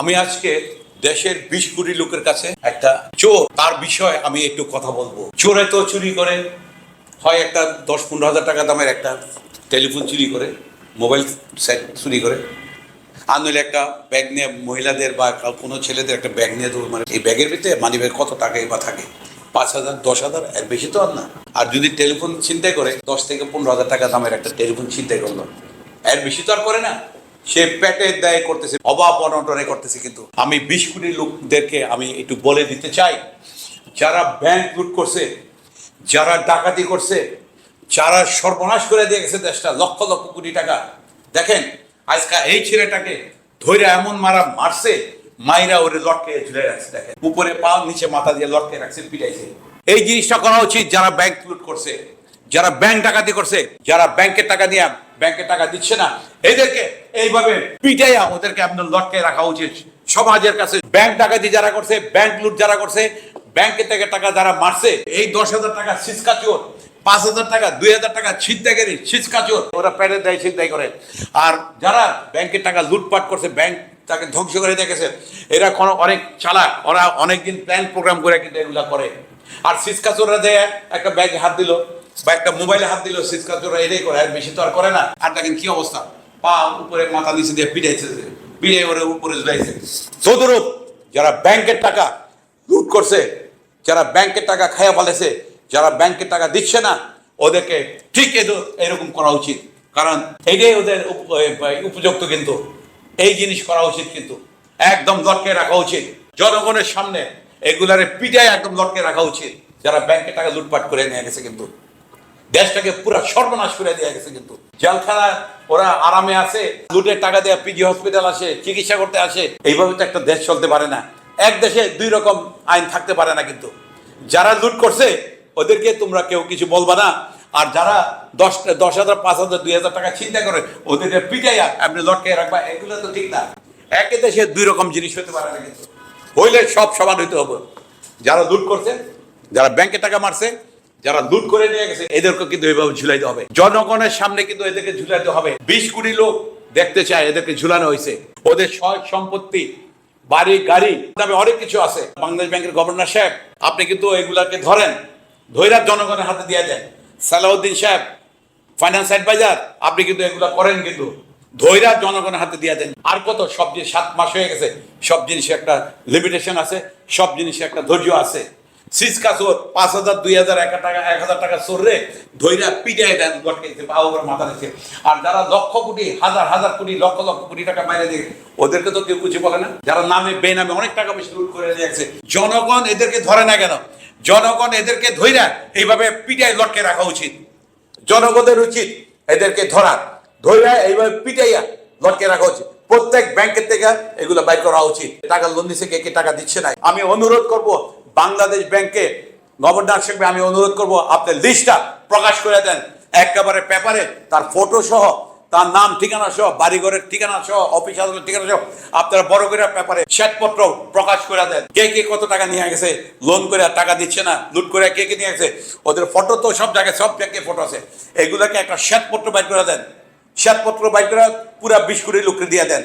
আমি আজকে দেশের বিশ কোটি লোকের কাছে একটা চোর, তার বিষয়ে আমি একটু কথা বলব। চোরে তো চুরি করে, হয় একটা দশ পনেরো হাজার টাকা দামের একটা টেলিফোন চুরি করে, মোবাইল সেট চুরি করে, আর নইলে একটা ব্যাগ নিয়ে মহিলাদের বা কোনো ছেলেদের একটা ব্যাগ নিয়ে দেবো মানে এই ব্যাগের ভিতরে মানি ব্যাগ কত টাকাই বা থাকে? পাঁচ হাজার, দশ হাজার, এর বেশি তো আর না। আর যদি টেলিফোন চিন্তাই করে, দশ থেকে পনেরো হাজার টাকা দামের একটা টেলিফোন চিন্তাই করল, এর বেশি তো আর করে না। সে পেটে দায় করতেছে, অভাব অনটনে করতেছে কিন্তু। আমি বিশ কোটি লোকদেরকে আমি একটু বলে দিতে চাই, যারা ব্যাংক লুট করছে, যারা ডাকাতি করছে, যারা সর্বনাশ করে দিয়ে গেছে দেশটা, লক্ষ লক্ষ কোটি টাকা। দেখেন, আজকে এই ছেলেটাকে ধৈর্য এমন মারা মারছে, মাইরা ওরে লটকে ঝুলে রাখছে, দেখেন। উপরে পা নিচে মাথা দিয়ে লটকে রাখছে, পিটাইছে। এই জিনিসটা করা উচিত যারা ব্যাংক লুট করছে, যারা ব্যাংক ডাকাতি করছে, যারা ব্যাংকের টাকা দিয়ে ব্যাংকের টাকা দিচ্ছে না। এদেরকে এইভাবে পিটাইয়া ওদেরকে আপনার লটকে রাখা উচিত। সমাজের কাছে ব্যাংক ডাকাতি যারা করছে, ব্যাংক লুট যারা করছে ব্যাংকের থেকে টাকা যারা মারছে, এই দশ হাজার টাকা সিসকা চোর পাঁচ হাজার টাকা, দুই হাজার টাকা ছিনতাইকারী সিসকা চোর ওরা প্যাডের দেয়, ছিনতাই করে। আর যারা ব্যাংকের টাকা লুটপাট করছে, ব্যাংক তাকে ধ্বংস করে দেখেছে এরা কোনো অনেক চালাক, ওরা অনেকদিন প্ল্যান প্রোগ্রাম করে কিন্তু এগুলা করে। আর সিসকা চোররা দেয় একটা ব্যাগে হাত দিল। বা একটা মোবাইলে হাত দিল চোররা এটাই করে, আর বেশি তো আর করে না। আর দেখেন কি অবস্থা। পা উপরে মাথা নিচে দিয়ে পিটাইছে পিড়ে ওরে উপরে তদরূপ যারা ব্যাংকের টাকা লুট করছে, যারা ব্যাংকের টাকা ফেলেছে, যারা ব্যাংকের টাকা দিচ্ছে না, ওদেরকে ঠিক এরকম করা উচিত। কারণ এটাই ওদের উপযুক্ত কিন্তু। এই জিনিস করা উচিত কিন্তু। একদম লটকে রাখা উচিত। জনগণের সামনে এগুলারে পিটায় একদম লটকে রাখা উচিত। যারা ব্যাংকের টাকা লুটপাট করে নিয়ে গেছে কিন্তু। দেশটাকে পুরো সর্বনাশ করে দেওয়া গেছে কিন্তু। জেলখানা ওরা আরামে আছে লুটের টাকা দেওয়া পিজি হসপিটাল আসে, চিকিৎসা করতে আসে। এইভাবে তো একটা দেশ চলতে পারে না। এক দেশে দুই রকম আইন থাকতে পারে না কিন্তু। যারা লুট করছে, ওদেরকে তোমরা কেউ কিছু বলবা না। আর যারা দশ দশ হাজার, পাঁচ হাজার, দুই হাজার টাকা চিন্তা করে, ওদেরকে পিটাইয়া আপনি লটকে রাখবা, এগুলো তো ঠিক না। একই দেশে দুই রকম জিনিস হতে পারে না কিন্তু। হইলে সব সমান হইতে হবে। যারা লুট করছে, যারা ব্যাংকে টাকা মারছে যারা লুট করে নিয়ে গেছে, এদেরকে কিন্তু এইভাবে ঝুলাইতে হবে। জনগণের সামনে কিন্তু এদেরকে ঝুলাইতে হবে। বিশ কোটি লোক দেখতে চায় এদেরকে ঝুলানো হয়েছে। ওদের সম্পত্তি, বাড়ি, গাড়ি তবে অনেক কিছু আছে। বাংলাদেশ ব্যাংকের গভর্নর সাহেব, আপনি কিন্তু এগুলাকে ধরেন ধৈরার জনগণের হাতে দিয়ে দেন। সালাউদ্দিন সাহেব, ফাইন্যান্স অ্যাডভাইজার, আপনি কিন্তু এগুলো করেন কিন্তু ধৈরা জনগণের হাতে দিয়ে দেন। আর কত? সব জিনিস সাত মাস হয়ে গেছে। সব জিনিসে একটা লিমিটেশন আছে, সব জিনিসে একটা ধৈর্য আছে। সিসকা চোর পাঁচ হাজার, দুই হাজার, এক টাকা, এক হাজার টাকা ধৈরা পিটাই দেন উপরে মাথা রেখে আর যারা লক্ষ কোটি, হাজার হাজার কোটি, লক্ষ লক্ষ কোটি টাকা মাইনে দিয়ে, ওদেরকে তো কেউ কিছু বলে না। যারা নামে, বেনামে অনেক টাকা বেশি লুট করে জনগণ এদেরকে ধরে না কেন? জনগণ এদেরকে ধৈরা এইভাবে পিটাই লটকে রাখা উচিত। জনগণের উচিত এদেরকে ধরা ধৈরা এইভাবে পিটাইয়া লটকে রাখা উচিত। প্রত্যেক ব্যাংকের থেকে এগুলো বাইর করা উচিত। টাকা লোন দিচ্ছে কে কে টাকা দিচ্ছে না আমি অনুরোধ করব বাংলাদেশ ব্যাংকে গভর্নর সাহেবকে আমি অনুরোধ করব আপনার লিস্টটা প্রকাশ করে দেন। একেবারে পেপারে তার ফটো সহ, তার নাম, ঠিকানা সহ, বাড়িঘরের ঠিকানা সহ অফিস আদালতের ঠিকানা সহ, আপনারা বড় করে পেপারে শ্বেতপত্র প্রকাশ করে দেন। কে কে কত টাকা নিয়ে গেছে লোন করে টাকা দিচ্ছে না, লুট করে কে কে নিয়ে গেছে, ওদের ফটো তো সব জায়গায় সব জায়গায় ফটো আছে। এগুলোকে একটা শ্বেতপত্র বাইর করে দেন। শ্বেতপত্র বাইর করে পুরা বিশ কোটি লোককে দিয়ে দেন।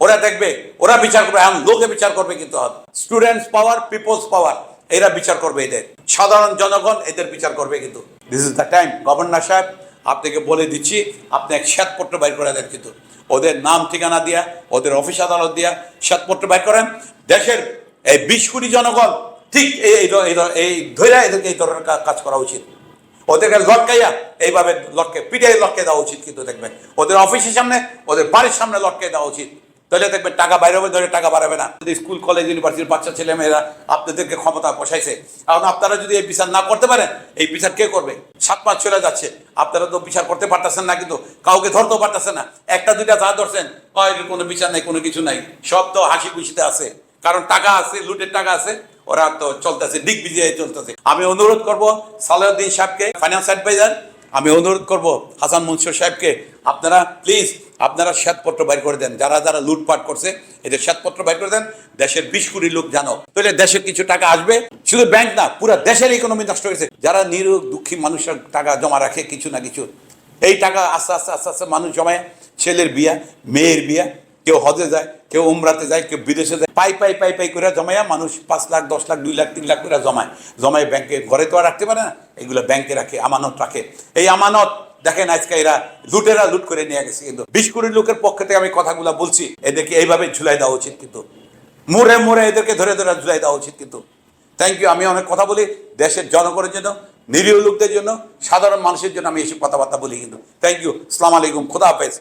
ওরা দেখবে, ওরা বিচার করবে এখন লোকে বিচার করবে কিন্তু। Students power, peoples power. এরা বিচার করবে এদের। সাধারণ জনগণ এদের বিচার করবে কিন্তু। This is the time governor সাহেব, আপনাকে বলে দিচ্ছি, আপনি এক শ্বেতপত্র বাইর করে দেন কিন্তু। ওদের নাম, ঠিকানা দিয়া, ওদের অফিস আদালত দিয়া শ্বেতপত্র বাইর করেন। দেশের এই বিশ কোটি জনগণ, ঠিক এই, এই- ধৈর্য এদেরকে এই ধরনের কাজ করা উচিত। ওদেরকে লটকাইয়া এইভাবে লটকে পিটাই লটকে দেওয়া উচিত কিন্তু দেখবেন। ওদের অফিসের সামনে, ওদের বাড়ির সামনে লটকে দেওয়া উচিত। তাহলে দেখবেন টাকা বাইরে হবে ধরে টাকা বাড়াবে না। যদি স্কুল, কলেজ, ইউনিভার্সিটির বাচ্চা, ছেলে মেয়েরা আপনাদেরকে ক্ষমতা বসাইছে এখন আপনারা যদি এই বিচার না করতে পারেন, এই বিচার কে করবে? সাত মাস চলে যাচ্ছে, আপনারা তো বিচার করতে পারতেছেন না কিন্তু কাউকে ধরতেও পারতেছেন না। একটা, দুইটা যা ধরছেন এর কোনো বিচার নাই, কোনো কিছু নাই। সব তো হাসি খুশিতে আছে, কারণ টাকা আছে, লুটের টাকা আছে, ওরা তো চলতেছে দিক বিজয়ে চলতেছে। আমি অনুরোধ করব সালাউদ্দিন সাহেবকে ফাইন্যান্স অ্যাডভাইজার আমি অনুরোধ করব হাসান মনসুর সাহেবকে, আপনারা প্লিজ আপনারা শ্বেতপত্র বাইর করে দেন। যারা যারা লুটপাট করছে এদের শ্বেতপত্র বাইর করে দেন, দেশের বিশ কোটি লোক জানো। তাহলে দেশে কিছু টাকা আসবে? শুধু ব্যাংক না, পুরো দেশের ইকোনমি নষ্ট হয়েছে যারা নিরোগ, দুঃখী মানুষের টাকা জমা রাখে, কিছু না কিছু। এই টাকা আস্তে আস্তে আস্তে আস্তে মানুষ জমায়। ছেলের বিয়া, মেয়ের বিয়া, কেউ হজে যায়, কেউ উমরাতে যায়, কেউ বিদেশে যায়। পাই পাই পাই পাই করে জমাইয়া মানুষ পাঁচ লাখ, দশ লাখ, দুই লাখ, তিন লাখ করে জমায়। জমায় ব্যাংকে, ঘরে তো আর রাখতে পারে না, এগুলো ব্যাংকে রাখে, আমানত রাখে। এই আমানত দেখেন আজকে এরা লুটেরা লুট করে নিয়ে গেছে কিন্তু বিশ কোটি লোকের পক্ষ থেকে আমি কথাগুলো বলছি, এদেরকে এইভাবে ঝুলাই দেওয়া উচিত কিন্তু। মোড়ে মোড়ে এদেরকে ধরে ধরে ঝুলাই দেওয়া উচিত কিন্তু। থ্যাংক ইউ আমি অনেক কথা বলি দেশের জনগণের জন্য, নিরীহ লোকদের জন্য, সাধারণ মানুষের জন্য আমি এসব কথাবার্তা বলি কিন্তু। থ্যাংক ইউ সালাম আলাইকুম, খোদা হাফেজ।